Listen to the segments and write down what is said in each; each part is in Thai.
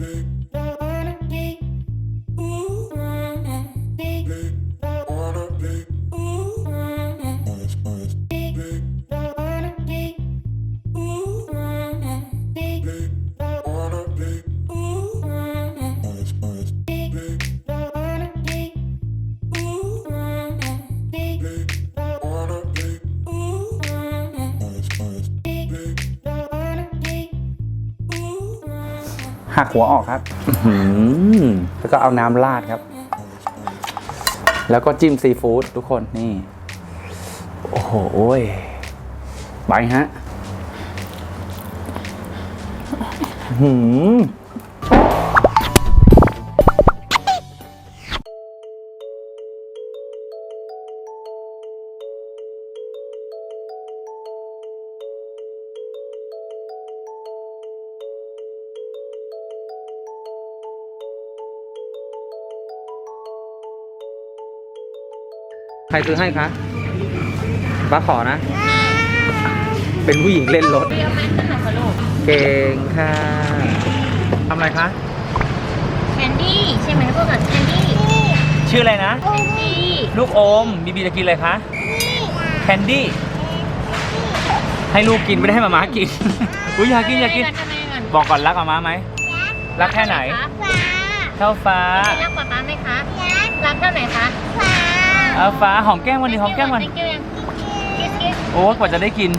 baby. หักหัวออกครับอื้อหือแล้วก็เอาน้ำราดครับ แล้วก็จิ้มซีฟู้ดทุกคนนี่ โอ้โหยไปฮะอื้อหือ ใครซื้อให้คะป้าขอนะ เป็นผู้หญิงเล่นรถ เก่งค่ะทำอะไรคะ แคนดี้ใช่ไหมพวกกับแคนดี้ชื่ออะไรนะแคนดี้ลูกอมบีบีจะกินอะไรคะ แคนดี้ ให้ลูกกินไม่ได้ให้มาม่ากิน อุ้ยอยากกินอยากกินรัทำไมก่อนบอกก่อนรักมาม่าไหม รักแค่ไหนฟ้าเท่าฟ้า รักป๊าป๊าไหมคะ รักเท่าไหนคะฟ้า เอาฟ้าหอมแก้มวันนี้หอมแก้มวัน Thank you ยังคิสคิสโอ้กว่าจะได้กิน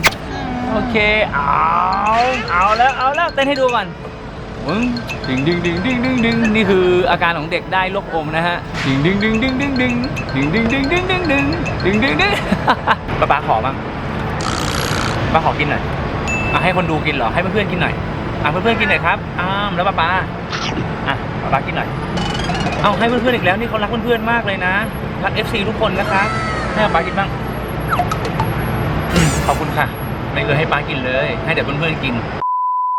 โอเค เอา เอาแล้ว เอาแล้ว เต้นให้ดูก่อนมึงดึงดึงดึงดึงดึงดึงนี่คืออาการของเด็กได้ลูกอมนะฮะดึงดึงดึงดึงดึงดึงดึงดึงดึงดึงดึงดึงดึงดึงดึงป้าป้าขอบ้างป้าขอกินหน่อยอะให้คนดูกินเหรอ ให้เพื่อนๆกินหน่อย อะเพื่อนๆกินหน่อยครับ อ้ามแล้วป้าป้าอะป้าป้ากินหน่อย เอาให้เพื่อนๆอีกแล้วนี่เขารักเพื่อนๆมากเลยนะ รัก FC ทุกคนนะคะให้ป้าป้ากินบ้างอืมขอบคุณค่ะ ไม่เคยให้ป้ากินเลย ให้แต่เพื่อนๆกิน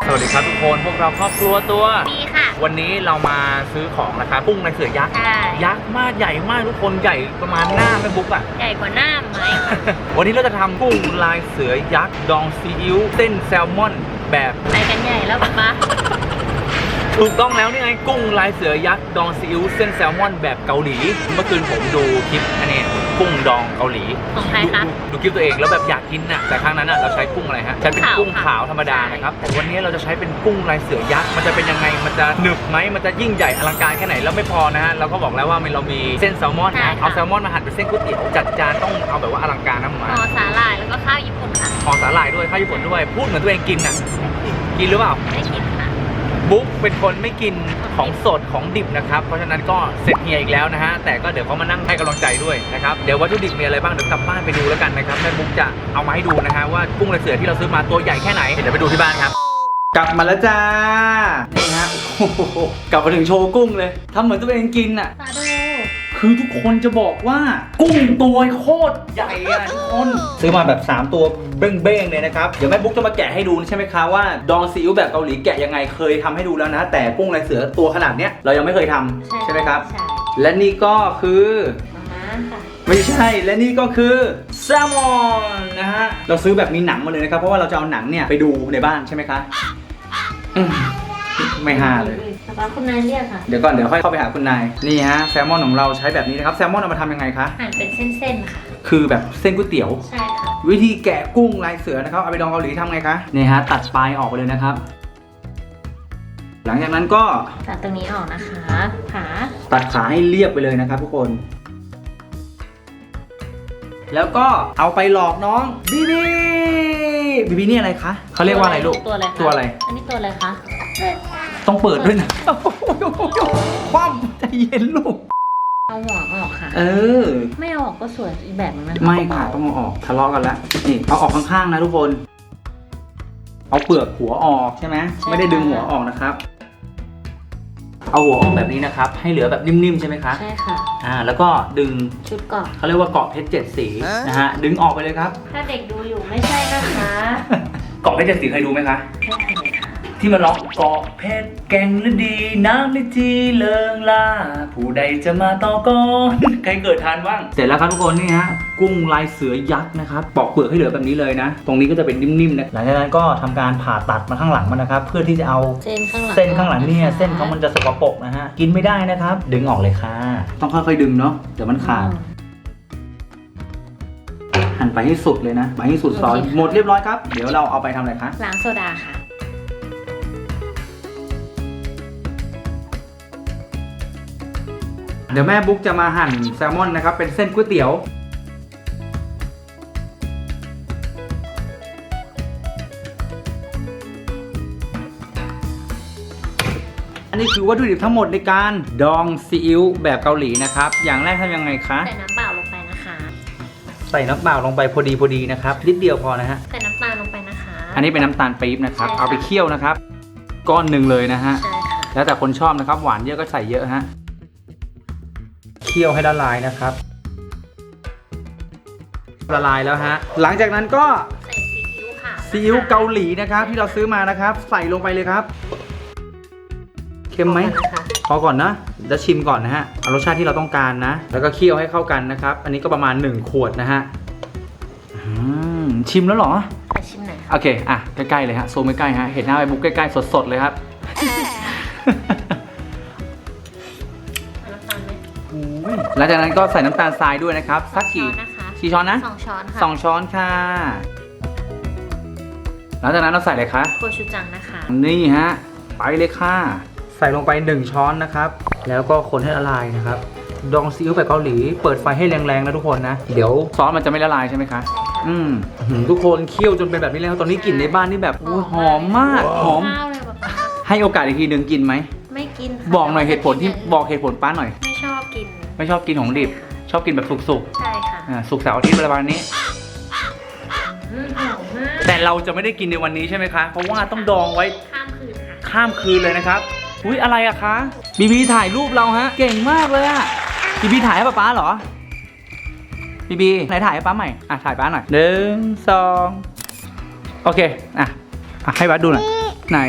สวัสดีครับทุกคนพวกเราครอบครัวตัว ดีค่ะ วันนี้เรามาซื้อของนะคะกุ้งในเสือยักษ์ ใช่ ยักษ์มากใหญ่มากทุกคนใหญ่ประมาณหน้าแม่บุ๊กอะ ใหญ่กว่าหน้าไหม วันนี้เราจะทำกุ้งลายเสือยักษ์ ดองซีอิ๊วเส้นแซลมอนแบบ ไปกันใหญ่แล้วป๊าป๊า ถูกต้องแล้วนี่ไงกุ้งลายเสือยักษ์ดองซีอิ๊วเส้นแซลมอนแบบเกาหลี เมื่อคืนผมดูคลิปอันนี้กุ้งดองเกาหลีของใครคะ ดูดูคลิปตัวเองแล้วแบบอยากกินน่ะแต่ครั้งนั้นน่ะเราใช้กุ้งอะไรฮะใช้เป็นขาวกุ้งค่ะขาวธรรมดานะครับแต่วันนี้เราจะใช้เป็นกุ้งลายเสือยักษ์มันจะเป็นยังไงมันจะหนึบไหมมันจะยิ่งใหญ่อลังการแค่ไหนแล้วไม่พอนะฮะเราก็บอกแล้วว่าเรามีเส้นแซลมอนใช่นะค่ะเอาแซลมอนมาหั่นเป็นเส้นก๋วยเตี๋ยวจัดจานต้องเอาแบบว่าอลังการนะหมาห่อสาหร่ายแล้วก็ข้าวญี่ปุ่นค่ะห่อสาหร่ายด้วยข้าวญี่ปุ่นด้วยพูดเหมือนตัวเองกินน่ะกินหรือเปล่าไม่กินค่ะ บุ๊กเป็นคนไม่กินของสดของดิบนะครับ เพราะฉะนั้นก็เสร็จเฮียอีกแล้วนะฮะ แต่ก็เดี๋ยวเขามานั่งให้กำลังใจด้วยนะครับ เดี๋ยววัตถุดิบมีอะไรบ้างเดี๋ยวกลับบ้านไปดูแล้วกันนะครับแม่บุ๊กจะเอามาให้ดูนะฮะว่ากุ้งลายเสือที่เราซื้อมาตัวใหญ่แค่ไหน เดี๋ยวไปดูที่บ้านครับ กลับมาแล้วจ้านี่ฮะโอ้โหกลับมาถึงโชว์กุ้งเลยทำเหมือนตัวเองกินอะปลาดู คือทุกคนจะบอกว่ากุ้งตัวโคตรใหญ่อะทุกคน ซื้อมาแบบ 3 ตัวเบ้งๆเลยนะครับ เดี๋ยวแม่บุ๊กจะมาแกะให้ดูใช่ไหมคะว่าดองซีอิ๊วแบบเกาหลีแกะยังไงเคยทำให้ดูแล้วนะ แต่กุ้งลายเสือตัวขนาดเนี้ยเรายังไม่เคยทำใช่ไหมครับ ใช่และนี่ก็คือ มาม่าค่ะ ไม่ใช่ และนี่ก็คือแซลมอนนะฮะ เราซื้อแบบมีหนังมาเลยนะครับ เพราะว่าเราจะเอาหนังเนี่ยไปดูในบ้านใช่ไหมคะอืม ไม่ฮาเลยป๊าป๊าคุณนายเรียกค่ะ เดี๋ยวก่อนเดี๋ยวค่อยเข้าไปหาคุณนาย นี่ฮะแซลมอนของเราใช้แบบนี้นะครับ แซลมอนเอามาทำยังไงคะ หั่นเป็นเส้นๆค่ะ คือแบบเส้นก๋วยเตี๋ยว ใช่ค่ะ วิธีแกะกุ้งลายเสือนะครับ เอาไปดองเกาหลีทำไงคะนี่ฮะตัดปลายออกไปเลยนะครับ หลังจากนั้นก็ตัดตรงนี้ออกนะคะ ขาตัดขาให้เรียบไปเลยนะครับ ทุกคน แล้วก็เอาไปหลอกน้องบีบีบีบีนี่อะไรคะเขาเรียกว่าอะไรลูก ตัวอะไรคะตัวอะไร อันนี้ตัวอะไรคะ ต้องเปิดด้วยนะคว่ำใจเย็นลูก เอาหัวออกค่ะ เออ ไม่เอาออกก็สวยอีกแบบนึงนะคะไม่ค่ะต้องเอาออกทะเลาะกันแล้วนี่เอาออกข้างๆนะทุกคน เอาเปลือกหัวออกใช่ไหมไม่ได้ดึงหัวออกนะครับ เอาหัวออกแบบนี้นะครับ ให้เหลือแบบนิ่มๆใช่ไหมคะใช่ค่ะอ่าแล้วก็ดึงชุดเกาะเขาเรียกว่าเกาะเพชรเจ็ดสีนะฮะดึงออกไปเลยครับ ถ้าเด็กดูอยู่ไม่ใช่นะคะเกาะเพชรเจ็ดสีเคยดูไหมคะใช่ค่ะ ที่มันร้องเกาะเพชรแก่งฤดีน้ำลิจีเลิงลาผู้ใดจะมาต่อก่อน ใครเกิดทันบ้างเสร็จแล้วครับทุกคนนี่ฮะกกุ้งลายเสือยักษ์นะครับปอกเปลือกให้เหลือแบบนี้เลยนะ ตรงนี้ก็จะเป็นนิ่มๆนะหลังจากนั้นก็ทำการผ่าตัดมาข้างหลังมันนะครับ เพื่อที่จะเอาเส้นข้างหลังเส้นข้างหลังเนี่ยเส้นเขามันจะสกปรกนะฮะกินไม่ได้นะครับ ดึงออกเลยค่ะ ต้องค่อยๆดึงเนาะเดี๋ยวมันขาด หั่นไปให้สุดเลยนะ ไปให้สุดซอยหมดเรียบร้อยครับ เดี๋ยวเราเอาไปทำอะไรคะ ล้างโซดาค่ะ เดี๋ยวแม่บุ๊กจะมาหั่นแซลมอนนะครับ เป็นเส้นก๋วยเตี๋ยว อันนี้คือวัตถุดิบทั้งหมดในการดองซีอิ๊วแบบเกาหลีนะครับ อย่างแรกทำยังไงคะ ใส่น้ำเปล่าลงไปนะคะ ใส่น้ำเปล่าลงไปพอดีพอดีนะครับนิดเดียวพอนะฮะ ใส่น้ำตาลลงไปนะคะ อันนี้เป็นน้ำตาลปี๊บนะครับ ใช่ค่ะ เอาไปเคี่ยวนะครับ ก้อนหนึ่งเลยนะฮะ ใช่ค่ะ แล้วแต่คนชอบนะครับ หวานเยอะก็ใส่เยอะฮะ เคี่ยวให้ละลายนะครับ ละลายแล้วฮะ หลังจากนั้นก็ใส่ซีอิ๊วค่ะซีอิ๊วเกาหลีนะครับ ที่เราซื้อมานะครับ ใส่ลงไปเลยครับ เค็มไหมนะคะพอก่อนนะจะชิมก่อนนะฮะเอารสชาติที่เราต้องการนะ แล้วก็เคี่ยวให้เข้ากันนะครับ อันนี้ก็ประมาณ 1 ขวดนะฮะอืมชิมแล้วเหรอไปชิมหน่อยค่ะโอเค อะ ใกล้ๆเลยฮะ โซมใกล้ๆฮะ เห็นหน้าไปบุ๊กใกล้ๆ สดๆ เลยครับ หลังจากนั้นก็ใส่น้ำตาลทรายด้วยนะครับสักกี่ช้อนนะคะกี่ช้อนนะสองช้อนค่ะสองช้อนค่ะ หลังจากนั้นเราใส่อะไรคะโคชูจังนะคะ นี่ฮะไปเลยค่ะ ใส่ลงไป 1 ช้อนนะครับ แล้วก็คนให้ละลายนะครับ ดองซีอิ๊วแบบเกาหลี เปิดไฟให้แรงๆนะทุกคนนะ เดี๋ยวซอสมันจะไม่ละลายใช่ไหมคะ อืมอื้อหือทุกคนเคี่ยวจนเป็นแบบนี้แล้ว ตอนนี้กลิ่นในบ้านนี่แบบอุ๊ยหอมมาก หอมข้าวเลยแบบให้โอกาสอีกทีหนึ่งกินไหม ไม่กินค่ะบอกหน่อยเหตุผลที่บอกเหตุผลป้าหน่อย ไม่ชอบกินไม่ชอบกินของดิบ ชอบกินแบบสุกใช่ค่ะๆอ่าสุกร์เสาร์อาทิตย์ประมาณนี้ อืมหอมมากแต่เราจะไม่ได้กินในวันนี้ใช่ไหมคะ เพราะว่าต้องดองไว้ข้ามคืนค่ะ ข้ามคืนเลยนะครับ อุ้ยอะไรอะคะบีบีถ่ายรูปเราฮะ เก่งมากเลยอะบีบีถ่ายให้ป๊าป๊าเหรอบีบีไหนถ่ายให้ป๊าใหม่อะถ่ายป๊าหน่อยหนึ่งสองโอเคอะอะให้ป๊าดูหน่อยไหน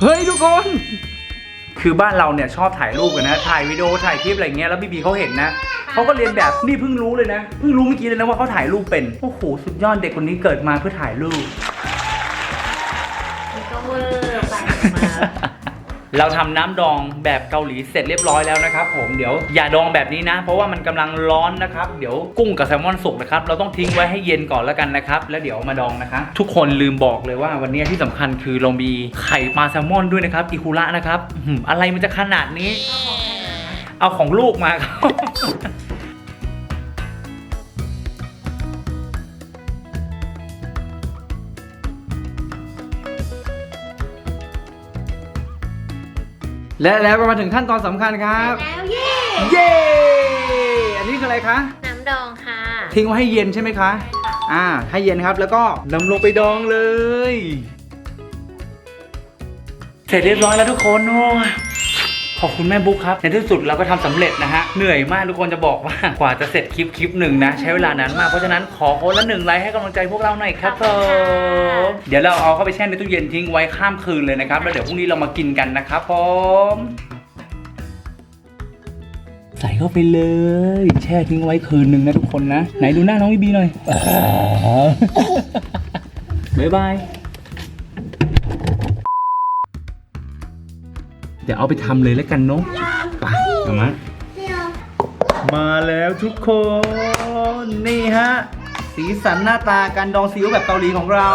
เฮ้ยทุกคน คือบ้านเราเนี่ยชอบถ่ายรูปกันนะ ถ่ายวิดีโอถ่ายคลิปอะไรเงี้ยแล้วบีบีเขาเห็นนะเขาก็เรียนแบบนี่เพิ่งรู้เลยนะเพิ่งรู้เมื่อกี้เลยนะว่าเขาถ่ายรูปเป็นโอ้โหสุดยอดเด็กคนนี้เกิดมาเพื่อถ่ายรูปนี่ก็เวอร์ไปมา เราทำน้ำดองแบบเกาหลีเสร็จเรียบร้อยแล้วนะครับผมเดี๋ยวอย่าดองแบบนี้นะ เพราะว่ามันกำลังร้อนนะครับ เดี๋ยวกุ้งกับแซลมอนสุกนะครับเราต้องทิ้งไว้ให้เย็นก่อนแล้วกันนะครับ แล้วเดี๋ยวมาดองนะคะ ทุกคนลืมบอกเลยว่าวันนี้ที่สำคัญคือเรามีไข่ปลาแซลมอนด้วยนะครับอิคุระนะครับอะไรมันจะขนาดนี้ เอาของลูกมาครับ และแล้วก็มาถึงขั้นตอนสำคัญครับ แล้วเย้เย้ อันนี้คืออะไรคะ น้ำดองค่ะทิ้งไว้ให้เย็นใช่ไหมคะ อ่า ให้เย็นครับ แล้วก็นำลงไปดองเลย เสร็จเรียบร้อยแล้วทุกคนโอ้ย ขอบคุณแม่บุ๊คครับ ในที่สุดเราก็ทำสำเร็จนะฮะ เหนื่อยมากทุกคนจะบอกว่ากว่าจะเสร็จคลิปคลิปหนึ่งนะ ใช้เวลานานมากเพราะฉะนั้นขอคนละหนึ่งไลค์ให้กำลังใจพวกเราหน่อยครับผมเดี๋ยวเราเอาเข้าไปแช่ในตู้เย็นทิ้งไว้ข้ามคืนเลยนะครับแล้วเดี๋ยวพรุ่งนี้เรามากินกันนะครับผมใส่เข้าไปเลย แช่ทิ้งไว้คืนหนึ่งนะทุกคนนะ ไหนดูหน้าน้องบีบีหน่อยบ๊ายบาย ดี๋ยวเอาไปทำเลยแล้วกันเนาะไปเอามามาแล้วทุกคน นี่ฮะ สีสันหน้าตาการดองซีอิ๊วแบบเกาหลีของเรา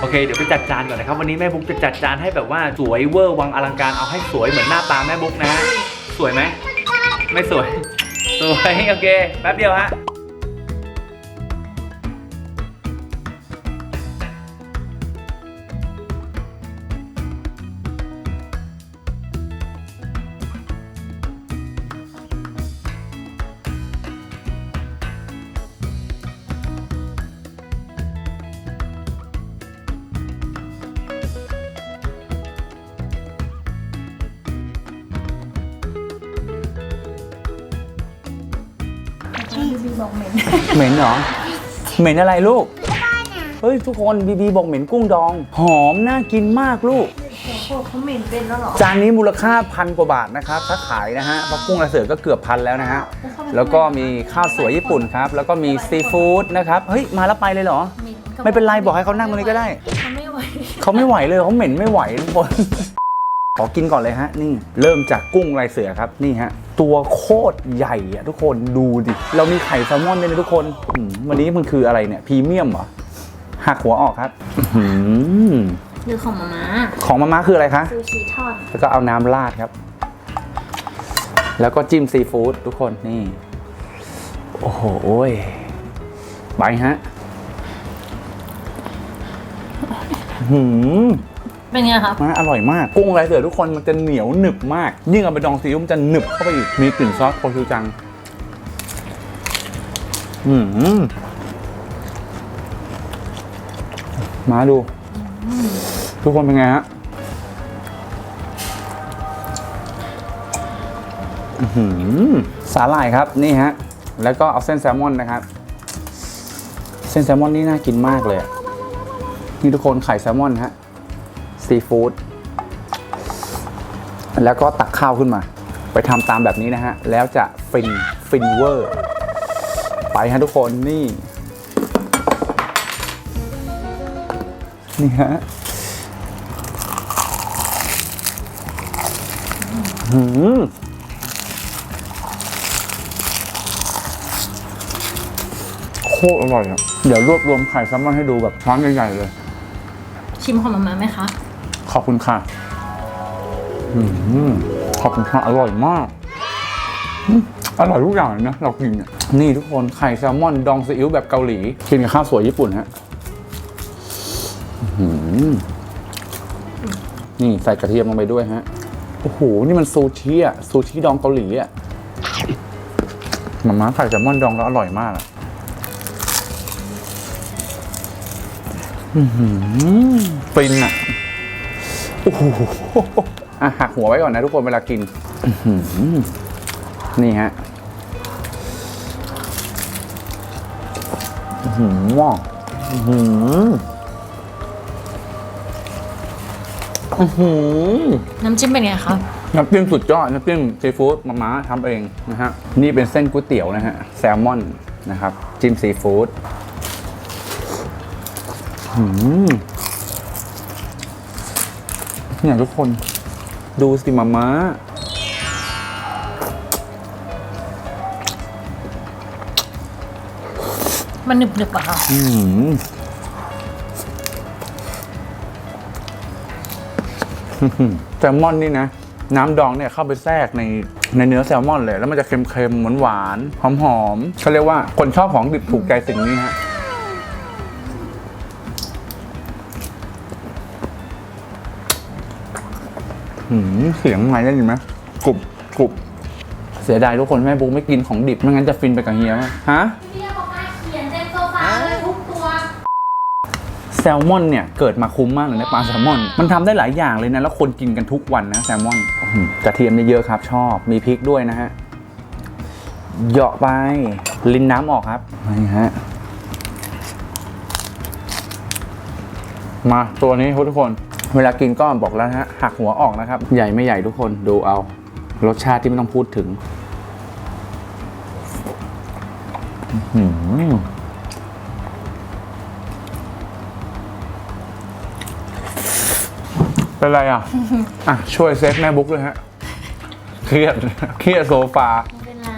โอเค เดี๋ยวไปจัดจานก่อนนะครับ วันนี้แม่บุ๊กจะจัดจานให้แบบว่าสวยเวอร์วังอลังการเอาให้สวยเหมือนหน้าตาแม่บุ๊กนะฮะสวยไหม ไม่สวย สวย โอเค แป๊บเดียวฮะ เหม็นเหรอ เหม็นอะไรลูก เฮ้ย ทุกคนบีบีบอกเหม็นกุ้งดอง หอมน่ากินมากลูกโคโหเขาเหม็นเป็นแล้วเหรอจานนี้มูลค่าพันกว่าบาทนะครับถ้าขายนะฮะเพราะกุ้งลายเสือก็เกือบพันแล้วนะฮะ แล้วก็มีข้าวสวยญี่ปุ่นครับ แล้วก็มีซีฟู้ดนะครับ เฮ้ย มาแล้วไปเลยเหรอหม็กับไม่เป็นไรบอกให้เขานั่งตรงนี้ก็ได้เขาไม่ไหว เขาไม่ไหวเลยเขาเหม็นไม่ไหวทุกคน ขอกินก่อนเลยฮะนี่เริ่มจากกุ้งลายเสือครับนี่ฮะตัวโคตรใหญ่อะทุกคนดูดิเรามีไข่แซลมอนด้วยนะทุกคนอืมวันนี้มันคืออะไรเนี่ยพรีเมียมเหรอหักหัวออกครับอื้อหือหรือของมาม่าของมาม่าคืออะไรคะ ซูชิทอดแล้วก็เอาน้ำราดครับ แล้วก็จิ้มซีฟู้ดทุกคนนี่ โอ้โหโอ้ยไปฮะหืม เป็นไงครับ มาอร่อยมาก กุ้งลายเสือทุกคนมันจะเหนียวหนึบมาก ยิ่งเอาไปดองซีอิ๊วมันจะหนึบเข้าไปอีก มีกลิ่นซอสโคชูจัง อืมมาดู ทุกคนเป็นไงฮะอือหือสาหร่ายครับนี่ฮะ แล้วก็เอาเส้นแซลมอนนะครับ เส้นแซลมอนนี่น่ากินมากเลย นี่ทุกคนไข่แซลมอนฮะ ซีฟู้ดแล้วก็ตักข้าวขึ้นมา ไปทำตามแบบนี้นะฮะ แล้วจะฟิน ฟินเวอร์ ไปฮะทุกคนนี่ นี่ฮะหืมโคตรอร่อยอะ เดี๋ยวรวบรวมไข่แซลมอนให้ดูแบบช้อนใหญ่ๆเลย ชิมของมาม่าไหมคะ ขอบคุณค่ะอืมขอบคุณค่ะอร่อยมากอืมอร่อยทุกอย่างเลยนะเรากินเนี่ยนี่ทุกคนไข่แซลมอนดองซีอิ๊วแบบเกาหลี กินกับข้าวสวยญี่ปุ่นฮะอื้อหือนี่ใส่กระเทียมลงไปด้วยฮะ โอ้โห นี่มันซูชิอะซูชิดองเกาหลีอะมาม่าไข่แซลมอนดองแล้วอร่อยมากอะอื้อหือฟินอะ โอ้โหอะหักหัวไว้ก่อนนะทุกคนเวลากินอื้อหือนี่ฮะอื้อหือว้าวอื้อหืออื้อหือน้ำจิ้มเป็นไงคะน้ำจิ้มสุดยอดน้ำจิ้มซีฟู้ดมาม่าทำเองนะฮะ นี่เป็นเส้นก๋วยเตี๋ยวนะฮะ แซลมอนนะครับ จิ้มซีฟู้ดอื้อหือ เนี่ยทุกคนดูสิมาม่ามันหนึบๆอะค่ะอื้อหือแซลมอนนี่นะ น้ำดองเนี่ยเข้าไปแทรกในในเนื้อแซลมอนเลย แล้วมันจะเค็มๆหวานๆหอมๆเขาเรียกว่าคนชอบของดิบถูกใจสิ่งนี้ฮะ หืมเสียงไงได้ยินไหมกรุบกรุบเสียดายทุกคนแม่บุ๊กไม่กินของดิบไม่งั้นจะฟินไปกับเฮียมากฮะเรียบอกว่าเขียนเต็มโซฟาเลยทุกตัวแซลมอนเนี่ยเกิดมาคุ้มมากเลยนะปลาแซลมอน มันทำได้หลายอย่างเลยนะ แล้วคนกินกันทุกวันนะแซลมอนอื้อหือกระเทียมเยอะๆครับ ชอบมีพริกด้วยนะฮะเหยาะไป ลิ้นน้ำออกครับนี่ฮะมาตัวนี้ทุกคน เวลากินก็บอกแล้วนะฮะหักหัวออกนะครับ ใหญ่ไม่ใหญ่ทุกคนดูเอา รสชาติที่ไม่ต้องพูดถึงอื้อหือเป็นไรอะ อะ ช่วยเซฟแม่บุ๊กเลยฮะ เครียด เครียดโซฟา ไม่เป็นไร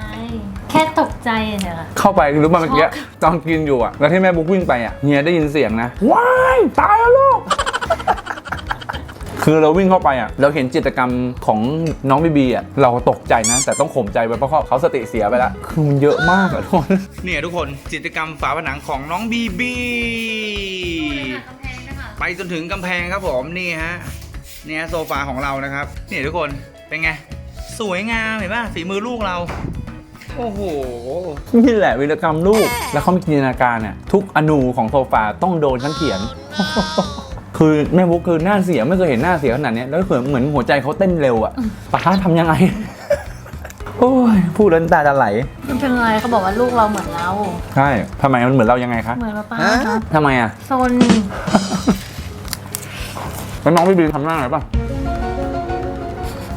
แค่ตกใจเฉยๆค่ะ เข้าไปรู้ป่ะเมื่อกี้ช็อกตอนกินอยู่อะ แล้วที่แม่บุ๊กวิ่งไปอะเฮียได้ยินเสียงนะ ว้าย ตายแล้วลูก คือเราวิ่งเข้าไปอะเราเห็นจิตรกรรมของน้องบีบีอะเราตกใจนะ แต่ต้องข่มใจไว้เพราะเขาเขาสติเสียไปแล้วคือมันเยอะมากอะทุกคนเนี่ยทุกคนจิตรกรรมฝาผนังของน้องบีบีไปจนถึงกำแพงครับผมนี่ฮะเนี่ยโซฟาของเรานะครับนี่ทุกคนเป็นไงสวยงามเห็นป่ะฝีมือลูกเราโอ้โห นี่แหละวิรกรรมลูก แล้วเขามีจินตนาการเนี่ยทุกอนูของโซฟาต้องโดนฉันเขียน คือแม่บุ๊กคือหน้าเสียไม่เคยเห็นหน้าเสียขนาดเนี้ยแล้วเหมือนเหมือนหัวใจเขาเต้นเร็วอะป้าทำยังไง โอ้ยพูดแล้วน้ำตาจะไหลไม่เป็นไรเขาบอกว่าลูกเราเหมือนเราใช่ทำไมมันเหมือนเรายังไงคะเหมือนป้าป้าค่ะทำไมอะโซนแล้วน้องพี่บีทำหน้าไงป่ะ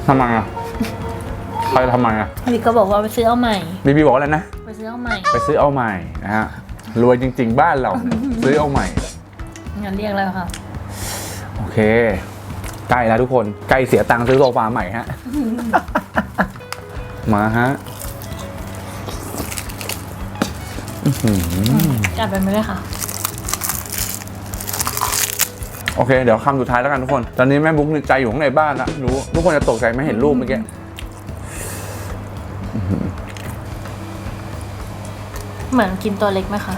ทำไมอะใครทำไมอะพี่ก็บอกว่าไปซื้อเอาใหม่ บีบีบอกว่าอะไรนะ ไปซื้อเอาใหม่ไปซื้อเอาใหม่นะฮะรวยจริง ๆ บ้านเราเนี่ยซื้อเอาใหม่งั้นเรียกแล้วค่ะโอ เคใกล้แล้วทุกคนใกล้เสียตังค์ซื้อโซฟาใหม่ฮะ มาฮะอื้อหือจัดไปไม่ได้ค่ะ โอเค เดี๋ยวคำสุดท้ายแล้วกันทุกคน ตอนนี้แม่บุ๊กใจอยู่ข้างในบ้านนะรู้ทุกคนจะตกใจไม่เห็นรูปเมื่อกี้เหมือนกินตัวเล็กไหมคะ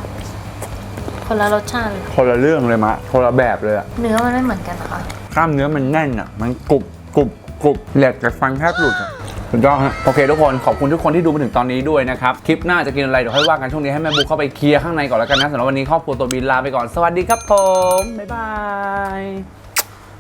คนละรสชาติเลยคนละเรื่องเลยมะคนละแบบเลยอะเนื้อมันไม่เหมือนกันค่ะกล้ามเนื้อมันแน่นอะมันกรุบกรุบกรุบแหลกจากฟันแทบหลุดอะสุดยอดฮะโอเคทุกคนขอบคุณทุกคนที่ดูมาถึงตอนนี้ด้วยนะครับ คลิปหน้าจะกินอะไรเดี๋ยวค่อยว่ากันช่วงนี้ให้แม่บุ๊กเข้าไปเคลียร์ข้างในก่อนแล้วกันนะสำหรับวันนี้ครอบครัวตัวบินลาไปก่อนสวัสดีครับผมบ๊ายบาย